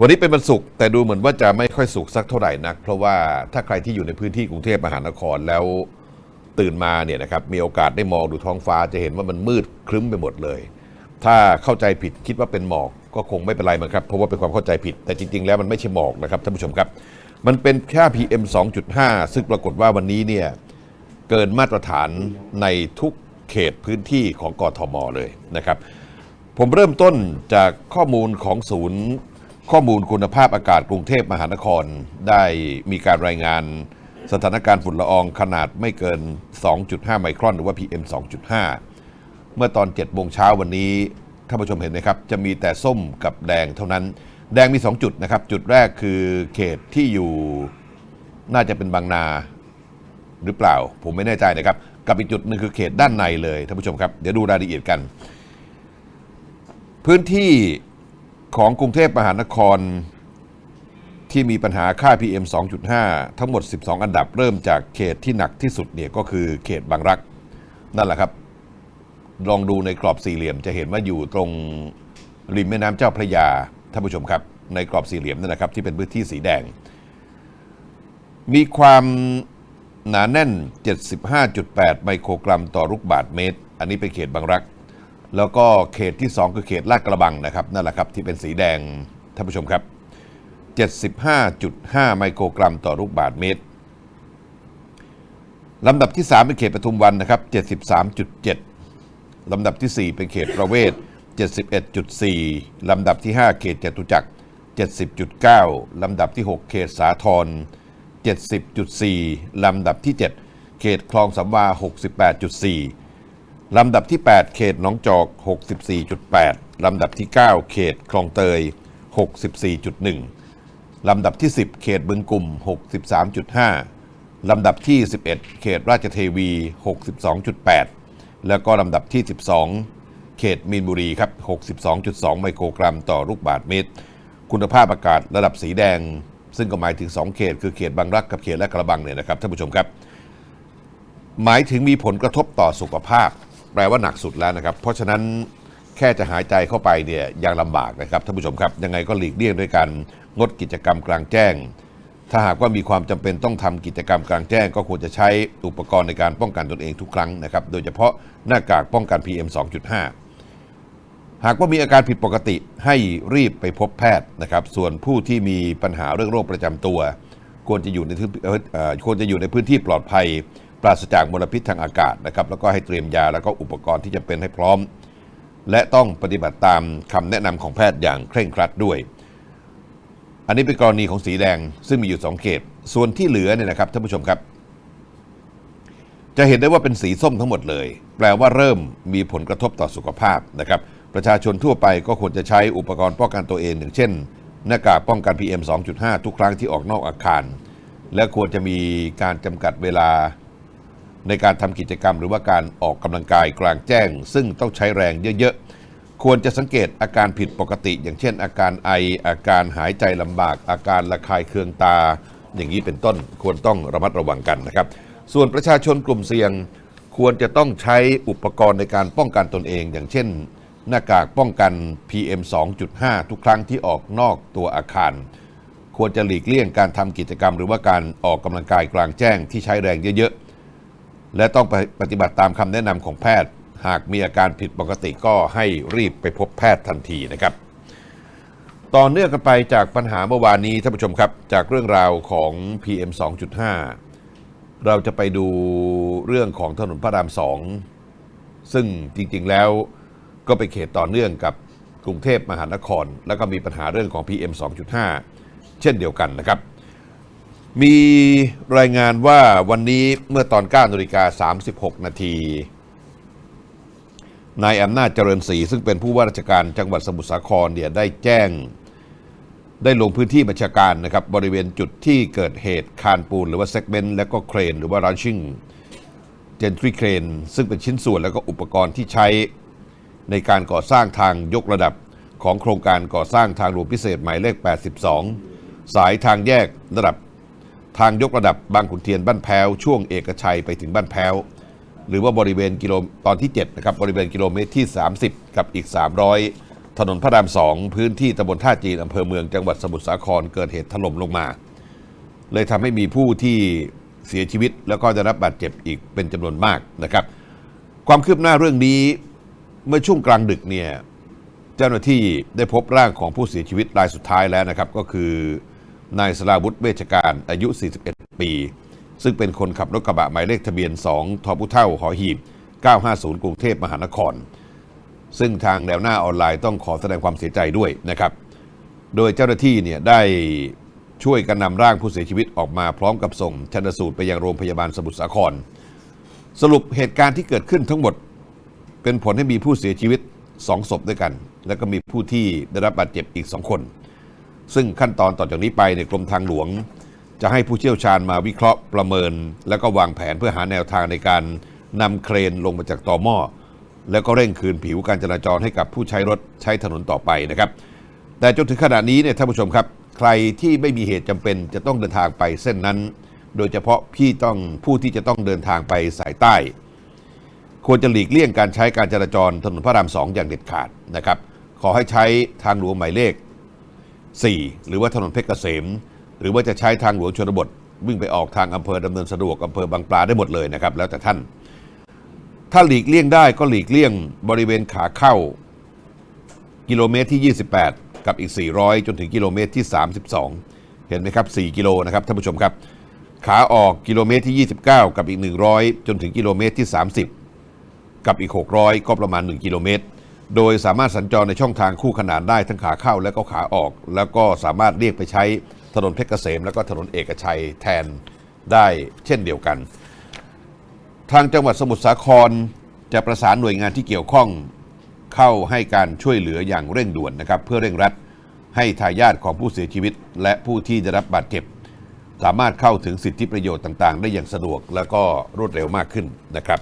วันนี้เป็นวันศุกร์แต่ดูเหมือนว่าจะไม่ค่อยสุขสักเท่าไหร่นัก เพราะว่าถ้าใครที่อยู่ในพื้นที่กรุงเทพมหานครแล้วตื่นมาเนี่ยนะครับมีโอกาสได้มองดูท้องฟ้าจะเห็นว่ามันมืดครึ้มไปหมดเลย ถ้าเข้าใจผิดคิดว่าเป็นหมอกก็คงไม่เป็นไรมั้งครับเพราะว่าเป็นความเข้าใจผิด แต่จริง ๆ แล้วมันไม่ใช่หมอกนะครับท่านผู้ชมครับ มันเป็นแค่ PM 2.5 ซึ่งปรากฏว่าวันนี้เนี่ยเกินมาตรฐานในทุกเขตพื้นที่ของกทมเลยนะครับ ผมเริ่มต้นจากข้อมูลของศูนย์ ข้อมูลคุณภาพอากาศกรุงเทพมหานคร ได้มีการรายงานสถานการณ์ฝุ่นละอองขนาดไม่เกิน 2.5 ไมครอน หรือว่า PM 2.5 เมื่อตอน 7 โมงเช้าวันนี้ท่านผู้ชมเห็นไหมครับ จะมีแต่ส้มกับแดงเท่านั้น แดงมี 2 จุดนะครับ จุดแรกคือเขตที่อยู่น่าจะเป็นบางนาหรือเปล่า ผมไม่แน่ใจนะครับ กับอีกจุดหนึ่งคือเขตด้านในเลยท่านผู้ชมครับ เดี๋ยวดูรายละเอียดกัน พื้นที่ ของกรุงเทพมหานคร ที่มีปัญหาค่า PM 2.5 ทั้งหมด 12 อันดับเริ่มจากเขตที่หนักที่สุดเนี่ยก็คือเขตบางรัก นั่นแหละครับ ลองดูในกรอบสี่เหลี่ยมจะเห็นว่าอยู่ตรงริมแม่น้ำเจ้าพระยาท่านผู้ชมครับ ในกรอบสี่เหลี่ยมนั่นนะครับที่เป็นพื้นที่สีแดง มีความหนาแน่น 75.8 ไมโครกรัมต่อลูกบาทเมตร อันนี้เป็นเขตบางรัก แล้วก็เขตที่ 2 คือเขตลาดกระบังนะครับนั่นแหละครับที่เป็นสีแดงท่านผู้ชมครับ 75.5 ไมโครกรัมต่อลูกบาทเมตรลำดับที่ 3 เป็นเขตปทุมวันนะครับ 73.7 ลำดับทีสี่4 เป็นเขตประเวศ 71.4 ลำดับที่ 5 เขตจตุจักร 70.9 ลำดับที่ 6 เขตสาทร 70.4 ลำดับที่ 7 เขตคลองสำวา 68.4 ลำดับที่ 8 เขตหนองจอก 64.8 ลำดับที่ 9 เขตคลองเตย 64.1 ลำดับที่ 10 เขตบึงกลุ่ม 63.5 ลำดับที่ 11 เขตราชเทวี 62.8 แล้วก็ลำดับที่ 12 เขตมีนบุรีครับ 62.2 ไมโครกรัมต่อลูกบาทเมตร คุณภาพอากาศระดับสีแดง ซึ่งก็หมายถึง 2 เขต คือเขตบางรักกับเขตและกระบังเนี่ยนะครับท่านผู้ชมครับ หมายถึงมีผลกระทบต่อสุขภาพ แปลว่าหนักสุดแล้วนะครับ เพราะฉะนั้นแค่จะหายใจเข้าไปเนี่ยยังลำบากนะครับท่านผู้ชมครับ ยังไงก็หลีกเลี่ยงด้วยการงดกิจกรรมกลางแจ้ง ถ้าหากว่ามีความจำเป็นต้องทำกิจกรรมกลางแจ้ง ก็ควรจะใช้อุปกรณ์ในการป้องกันตนเองทุกครั้งนะครับ โดยเฉพาะหน้ากากป้องกัน PM 2.5 หากว่ามีอาการผิดปกติให้รีบไปพบแพทย์นะครับ ส่วนผู้ที่มีปัญหาเรื่องโรคประจำตัว ควรจะอยู่ในพื้นเอ่อเอ่อควรจะอยู่ในพื้นที่ปลอดภัย ราศจากมลพิษทางอากาศนะครับแล้วก็ให้เตรียมยาแล้วก็อุปกรณ์ที่จำเป็นให้พร้อม และต้องปฏิบัติตามคำแนะนำของแพทย์อย่างเคร่งครัดด้วย อันนี้เป็นกรณีของสีแดงซึ่งมีอยู่ 2 เขต ส่วนที่เหลือเนี่ยนะครับท่านผู้ชมครับ จะเห็นได้ว่าเป็นสีส้มทั้งหมดเลย แปลว่าเริ่มมีผลกระทบต่อสุขภาพนะครับประชาชนทั่วไปก็ควรจะใช้อุปกรณ์ป้องกันตัวเองอย่างเช่น หน้ากากป้องกัน PM 2.5 ทุกครั้งที่ออกนอกอาคาร และควรจะมีการจำกัดเวลา ในการทำกิจกรรมหรือว่าการออกกำลังกายกลางแจ้ง ซึ่งต้องใช้แรงเยอะๆ ควรจะสังเกตอาการผิดปกติ อย่างเช่น อาการไอ อาการหายใจลำบาก อาการระคายเคืองตา อย่างนี้เป็นต้นควรต้องระมัดระวังกันนะครับ ส่วนประชาชนกลุ่มเสี่ยง ควรจะต้องใช้อุปกรณ์ในการป้องกันตนเอง อย่างเช่น หน้ากากป้องกัน PM 2.5 ทุกครั้งที่ออกนอกตัวอาคารควรจะหลีกเลี่ยงการทำกิจกรรม หรือว่าการออกกำลังกายกลางแจ้งที่ใช้แรงเยอะๆ และต้องปปฏิบัติตามคำแนะนำของแพทย์ หากมีอาการผิดปกติก็ให้รีบไปพบแพทย์ทันทีนะครับ ต่อเนื่องกันไปจากปัญหาเมื่อวานนี้ท่านผู้ชมครับ จากเรื่องราวของ PM 2.5 เราจะไปดูเรื่องของถนนพระรามสองซึ่งจริงๆแล้วก็เป็นเขตต่อเนื่องกับกรุงเทพมหานคร แล้วก็มีปัญหาเรื่องของ PM 2.5 เช่นเดียวกันนะครับ มีรายงานว่าวันนี้เมื่อตอน9นาฬิกา36 นาทีนายอำนาจเจริญศรีซึ่งเป็นผู้ว่าราชการจังหวัดสมุทรสาครเนี่ยได้แจ้ง ได้ลงพื้นที่บัญชาการนะครับบริเวณจุดที่เกิดเหตุคานปูนหรือว่าเซกเมนต์และก็เครน หรือว่ารันชิ่งเจนทรีเครนซึ่งเป็นชิ้นส่วนแล้วก็อุปกรณ์ที่ใช้ในการก่อสร้างทางยกระดับของโครงการก่อสร้างทางหลวงพิเศษหมายเลข 82 สายทางแยกระดับ ทางยกระดับบางขุนเทียนบ้านแพ้วช่วงเอกชัยไปถึงบ้านแพ้ว หรือว่าบริเวณกิโลตอนที่7นะครับบริเวณกิโลเมตรที่ 30 กับอีกถนนพระรามสองพื้นที่ตำบลท่าจีนอำเภอเมืองจังหวัดสมุทรสาครเกิดเหตุถล่มลงมา เลยทำให้มีผู้ที่เสียชีวิตแล้วก็ได้รับบาดเจ็บอีกเป็นจำนวนมากนะครับ ความคืบหน้าเรื่องนี้เมื่อช่วงกลางดึกเนี่ยเจ้าหน้าที่ได้พบร่างของผู้เสียชีวิตรายสุดท้ายแล้วนะครับ ก็คือ นายสราวุธเวชการอายุ 41 ปี ซึ่งเป็นคนขับรถกระบะหมายเลขทะเบียน 2 ทอพุเท่าหอหีบ 950 กรุงเทพมหานคร ซึ่งทางแนวหน้าออนไลน์ต้องขอแสดงความเสียใจด้วยนะครับ โดยเจ้าหน้าที่เนี่ยได้ช่วยกันนำร่างผู้เสียชีวิตออกมาพร้อมกับส่งชันสูตรไปยังโรงพยาบาลสมุทรสาคร สรุปเหตุการณ์ที่เกิดขึ้นทั้งหมด เป็นผลให้มีผู้เสียชีวิต 2 ศพด้วยกัน แล้วก็มีผู้ที่ได้รับบาดเจ็บอีก 2 คน ซึ่งขั้นตอนต่อจากนี้ไปในยกรมทางหลวง จะให้ผู้เชี่ยวชาญมาวิเคราะห์ประเมิน แล้วก็วางแผนเพื่อหาแนวทางในการนำเครนลงมาจากต่อหม้อแล้วก็เร่งคืนผิวการจราจรให้กับผู้ใช้รถใช้ถนนต่อไปนะครับ แต่จนถึงขณะนี้เนี่ยท่านผู้ชมครับ ใครที่ไม่มีเหตุจำเป็นจะต้องเดินทางไปเส้นนั้น โดยเฉพาะพี่ต้องผู้ที่จะต้องเดินทางไปสายใต้ ควรจะหลีกเลี่ยงการใช้การจราจรถนนพระรามสองอย่างเด็ดขาดนะครับ ขอให้ใช้ทางหลวงหมายเลข 4 หรือว่าถนนเพชรเกษม หรือว่าจะใช้ทางหลวงชนบท วิ่งไปออกทางอำเภอดำเนินสะดวกอำเภอบางปลาได้หมดเลยนะครับ แล้วแต่ท่าน ถ้าหลีกเลี่ยงได้ก็หลีกเลี่ยงบริเวณขาเข้า กิโลเมตรที่ 28 กับอีก 400 จนถึงกิโลเมตรที่ 32 เห็นไหมครับ 4 กิโลนะครับท่านผู้ชมครับ ขาออกกิโลเมตรที่ 29 กับอีก 100 จนถึงกิโลเมตรที่ 30 กับอีก 600 ก็ประมาณ 1 กิโลเมตร โดยสามารถสัญจรในช่องทางคู่ขนานได้ทั้งขาเข้าและก็ขาออก แล้วก็สามารถเรียกไปใช้ถนนเพชรเกษม แล้วก็ถนนเอกชัยแทนได้เช่นเดียวกัน ทางจังหวัดสมุทรสาครจะประสานหน่วยงานที่เกี่ยวข้องเข้าให้การช่วยเหลืออย่างเร่งด่วนนะครับ เพื่อเร่งรัดให้ทายาทของผู้เสียชีวิต และผู้ที่ได้รับบาดเจ็บ สามารถเข้าถึงสิทธิประโยชน์ต่าง ๆ ได้อย่างสะดวกและก็รวดเร็วมากขึ้นนะครับ